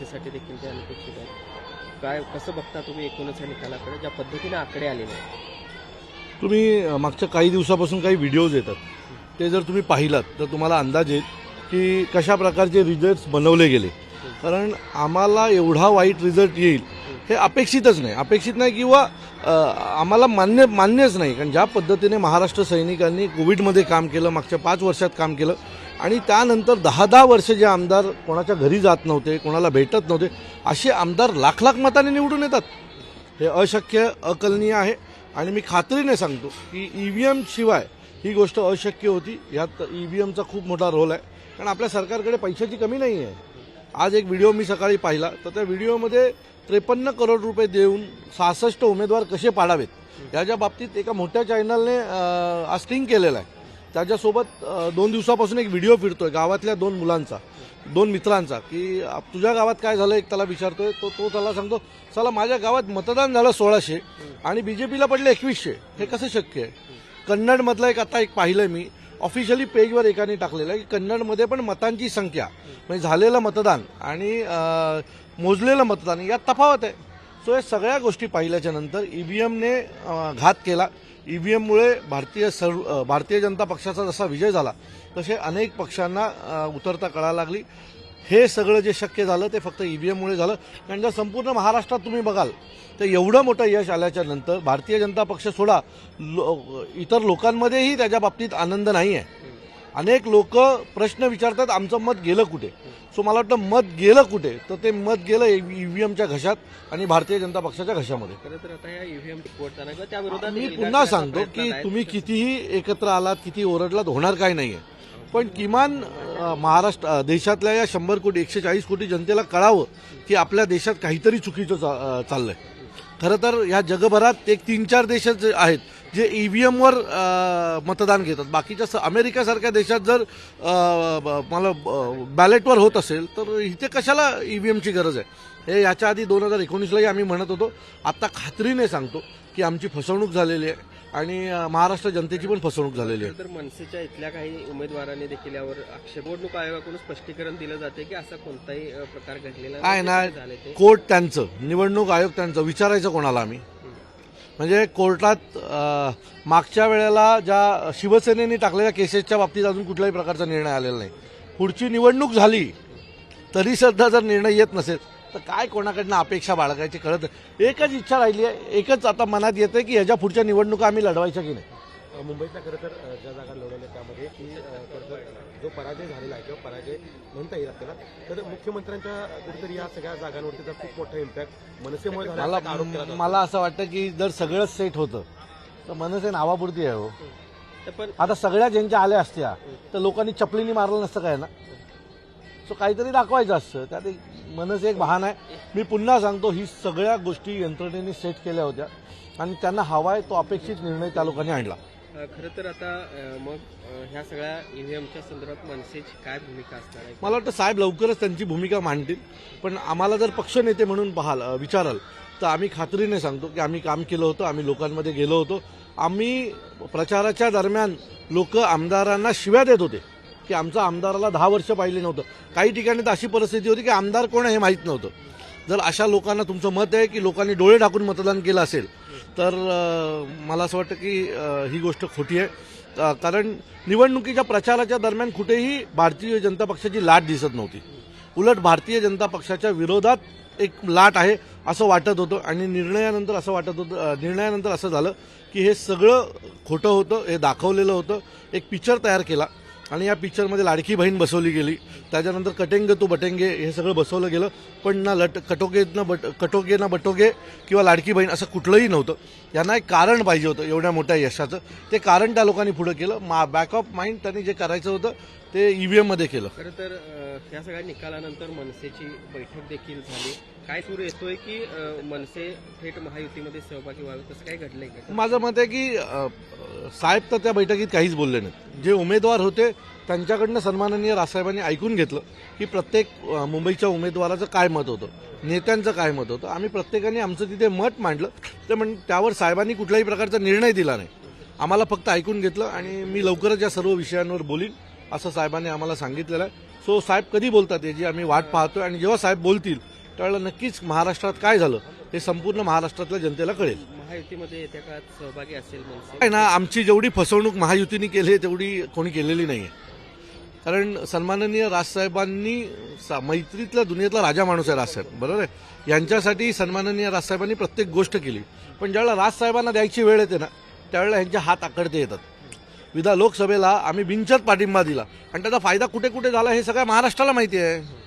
समस्येसाठी देखील ते अनपेक्षित आहेत. काय कसं बघता तुम्ही एकूणच या निकालाकडे ज्या पद्धतीने आकडे आलेले आहेत. तुम्ही मागच्या काही दिवसापासून काही व्हिडिओज येतात. ते जर तुम्ही पाहिलात तर तुम्हाला अंदाज येईल की कशा प्रकारचे रिझल्ट्स बनवले गेले. कारण आम्हाला एवढा वाईट रिझल्ट येईल हे अपेक्षितच नाही. अपेक्षित नाही किंवा आम्हाला मान्य मान्यच नाही. कारण ज्या पद्धतीने महाराष्ट्र सैनिकांनी कोविडमध्ये काम केलं मागच्या पाच वर्षात काम केलं आणि त्यानंतर दहा दहा वर्ष जे आमदार कोणाच्या घरी जात नव्हते कोणाला भेटत नव्हते असे आमदार लाख लाख मताने निवडून येतात. हे अशक्य अकलनीय आहे. आणि मी खात्रीने सांगतो की ई व्ही एमशिवाय ही गोष्ट अशक्य होती. यात ई व्ही एमचा खूप मोठा रोल आहे. कारण आपल्या सरकारकडे पैशाची कमी नाही आहे आज एक व्हिडिओ मी सकाळी पाहिला. तर त्या व्हिडिओमध्ये त्रेपन्न करोड रुपये देऊन सहासष्ट उमेदवार कसे पाडावेत? याच्या बाबतीत एका मोठ्या चॅनलने आज स्टिंग केलेला आहे. त्याच्यासोबत दोन दिवसापासून एक व्हिडिओ फिरतोय गावातल्या दोन मुलांचा दोन मित्रांचा की तुझ्या गावात काय झालं एक त्याला विचारतोय तो तो त्याला सांगतो चला माझ्या गावात मतदान झालं सोळाशे आणि बीजेपीला पडले एकवीसशे हे कसं शक्य आहे? कन्नडमधलं एक आता एक पाहिलंय मी ऑफिशियली पेजवर एकाने टाकलेलं आहे की कन्नडमध्ये पण मतांची संख्या म्हणजे झालेलं मतदान आणि मोजलेलं मतदान यात तफावत आहे. सो या सगळ्या गोष्टी पाहिल्याच्या नंतर ईव्हीएमने घात केला. ईव्हीएममुळे भारतीय सर्व भारतीय जनता पक्षाचा जसा विजय झाला तसे अनेक पक्षांना उतरता कळायला लागली. हे सगळं जे शक्य झालं ते फक्त ईव्हीएममुळे झालं. कारण जर संपूर्ण महाराष्ट्रात तुम्ही बघाल तर एवढं मोठं यश आल्याच्यानंतर भारतीय जनता पक्ष सोडा लो इतर लोकांमध्येही त्याच्या बाबतीत आनंद नाही आहे अनेक लोक प्रश्न विचारतात आमचं मत गेलं कुठे? सो मला वाटतं मत गेलं कुठे तर ते मत गेलं ईव्हीएमच्या घशात आणि भारतीय जनता पक्षाच्या घशामध्ये. विरोधात मी पुन्हा सांगतो की आहेत. तुम्ही कितीही एकत्र आलात किती ओरडलात होणार काय नाहीये. पण किमान महाराष्ट्र देशातल्या या शंभर कोटी एकशे चाळीस कोटी जनतेला कळावं की आपल्या देशात काहीतरी चुकीचं चाललंय. खरं तर ह्या जगभरात एक तीन चार देश जे आहेत जे ईव्हीएमवर मतदान घेतात. बाकीच्या अमेरिकेसारख्या देशात जर मला बॅलेटवर होत असेल तर इथे कशाला ईव्हीएमची गरज आहे? हे याच्या आधी दोन हजार एकोणीसलाही आम्ही म्हणत होतो. आता खात्रीने सांगतो की आमची फसवणूक झालेली आहे आणि महाराष्ट्र जनतेची पण फसवणूक झालेली आहे. तर मनसेच्या इथल्या काही उमेदवारांनी देखील यावर निवडणूक आयोगाकडून स्पष्टीकरण दिलं जाते की असा कोणताही प्रकार घडलेला आहे ना ते झाले ते. कोर्ट त्यांचं निवडणूक आयोग त्यांचं. विचारायचं कोणाला आम्ही? म्हणजे कोर्टात मागच्या वेळेला ज्या शिवसेनेने टाकलेल्या केसेसच्या बाबतीत अजून कुठल्याही प्रकारचा निर्णय आलेला नाही. पुढची निवडणूक झाली तरीसुद्धा जर निर्णय येत नसेल तर काय कोणाकडनं अपेक्षा बाळगायची? कळत एकच इच्छा राहिली आहे एकच आता मनात येते की ह्याच्या पुढच्या निवडणुका आम्ही लढवायच्या की नाही? मुंबईतल्या खरं तर ज्या जागा लढवल्या त्यामध्ये की तर जो पराजय झालेला आहे किंवा पराजय म्हणता येईल आपल्याला तर मुख्यमंत्र्यांच्या कुठेतरी या सगळ्या जागांवरती तर खूप मोठा इम्पॅक्ट मनसेमुळे झाला मला असं वाटतं की जर सगळंच सेट होतं तर मनसे नावापुरती आहे हो. पण आता सगळ्या ज्यांच्या आल्या असत्या तर लोकांनी चपलीनी मारलं नसतं काय ना? सो काहीतरी दाखवायचं असतं. त्यात एक मनस एक बहाणा आहे. मी पुन्हा सांगतो ही सगळ्या गोष्टी यंत्रणेने सेट केल्या होत्या आणि त्यांना हवा आहे तो अपेक्षित निर्णय त्या लोकांनी आणला. खरं तर आता मग ह्या सगळ्या ईव्हीएमच्या संदर्भात मनसेची काय भूमिका असणार आहे? मला वाटतं साहेब लवकरच त्यांची भूमिका मांडतील. पण आम्हाला जर पक्षनेते म्हणून पाहाल विचाराल तर आम्ही खात्रीने सांगतो की आम्ही काम केलं होतं आम्ही लोकांमध्ये गेलो होतो. आम्ही प्रचाराच्या दरम्यान लोक आमदारांना शिव्या देत होते की आमचा आमदाराला दहा वर्ष पाहिले नव्हतं. काही ठिकाणी तर अशी परिस्थिती होती की आमदार कोण आहे हे माहीत नव्हतं. जर अशा लोकांना तुमचं मत आहे की लोकांनी डोळे टाकून मतदान केलं असेल तर मला असं वाटतं की ही गोष्ट खोटी आहे. कारण निवडणुकीच्या प्रचाराच्या दरम्यान कुठेही भारतीय जनता पक्षाची लाट दिसत नव्हती. उलट भारतीय जनता पक्षाच्या विरोधात एक लाट आहे असं वाटत होतं आणि निर्णयानंतर असं वाटत होतं निर्णयानंतर असं झालं की हे सगळं खोटं होतं हे दाखवलेलं होतं. एक पिक्चर तयार केला. आणि या पिक्चरमध्ये लाडकी बहीण बसवली गेली. त्याच्यानंतर कटेंगे तो बटेंगे हे सगळं बसवलं गेलं. पण ना लट कटोगे ना बट कटोगे ना बटोगे किंवा लाडकी बहीण असं कुठलंही नव्हतं. यांना एक कारण पाहिजे होतं एवढ्या मोठ्या यशाचं. ते कारण त्या लोकांनी पुढं केलं. मा बॅक ऑफ माइंड त्यांनी जे करायचं होतं ते ईव्हीएममध्ये केलं. खरं तर ह्या सगळ्या निकालानंतर मनसेची बैठक देखील झाली. काय सूर येतोय की मनसे थेट महायुतीमध्ये सहभागी व्हावे? तसं काय घडलंय? माझं मत आहे की साहेब तर त्या बैठकीत काहीच बोलले नाहीत. जे उमेदवार होते त्यांच्याकडनं सन्माननीय राजसाहेबांनी ऐकून घेतलं की प्रत्येक मुंबईच्या उमेदवाराचं काय मत होतं नेत्यांचं काय मत होतं. आम्ही प्रत्येकाने आमचं तिथे मत मांडलं. तर म्हण त्यावर साहेबांनी कुठल्याही प्रकारचा निर्णय दिला नाही. आम्हाला फक्त ऐकून घेतलं आणि मी लवकरच या सर्व विषयांवर बोलीन असं साहेबांनी आम्हाला सांगितलेलं आहे. सो साहेब कधी बोलतात याची आम्ही वाट पाहतोय आणि जेव्हा साहेब बोलतील त्यावेळेला नक्कीच महाराष्ट्रात काय झालं हे संपूर्ण महाराष्ट्रातल्या जनतेला कळेल. महायुतीमध्ये येत्या काळात सहभागी असेल मनसे. काय ना आमची जेवढी फसवणूक महायुतीने केली आहे तेवढी कोणी केलेली नाही आहे कारण सन्माननीय राजसाहेबांनी सा- मैत्रीतल्या दुनियेतला राजा माणूस आहे राजसाहेब बरोबर आहे? यांच्यासाठी सन्माननीय राजसाहेबांनी प्रत्येक गोष्ट केली. पण ज्यावेळेला राजसाहेबांना द्यायची वेळ येते ना त्यावेळेला ह्यांचे हात आकडते येतात. विधा लोकसभेला आम्ही बिनचत पाठिंबा दिला. आणि त्याचा फायदा कुठे कुठे झाला हे सगळ्या महाराष्ट्राला माहिती आहे.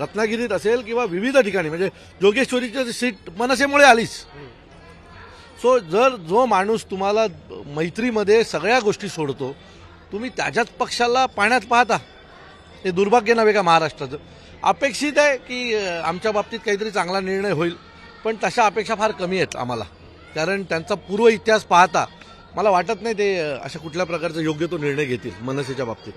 रत्नागिरीत असेल किंवा विविध ठिकाणी म्हणजे जोगेश्वरीची सीट मनसेमुळे आलीच. सो जर जो माणूस तुम्हाला मैत्रीमध्ये सगळ्या गोष्टी सोडतो तुम्ही त्याच्याच पक्षाला पाण्यात पाहता. हे दुर्भाग्य नव्हे का महाराष्ट्राचं? अपेक्षित आहे की आमच्या बाबतीत काहीतरी चांगला निर्णय होईल पण तशा अपेक्षा फार कमी आहेत आम्हाला. कारण त्यांचा पूर्व इतिहास पाहता मला वाटत नाही ते अशा कुठल्या प्रकारचा योग्य तो निर्णय घेतील मनसेच्या बाबतीत.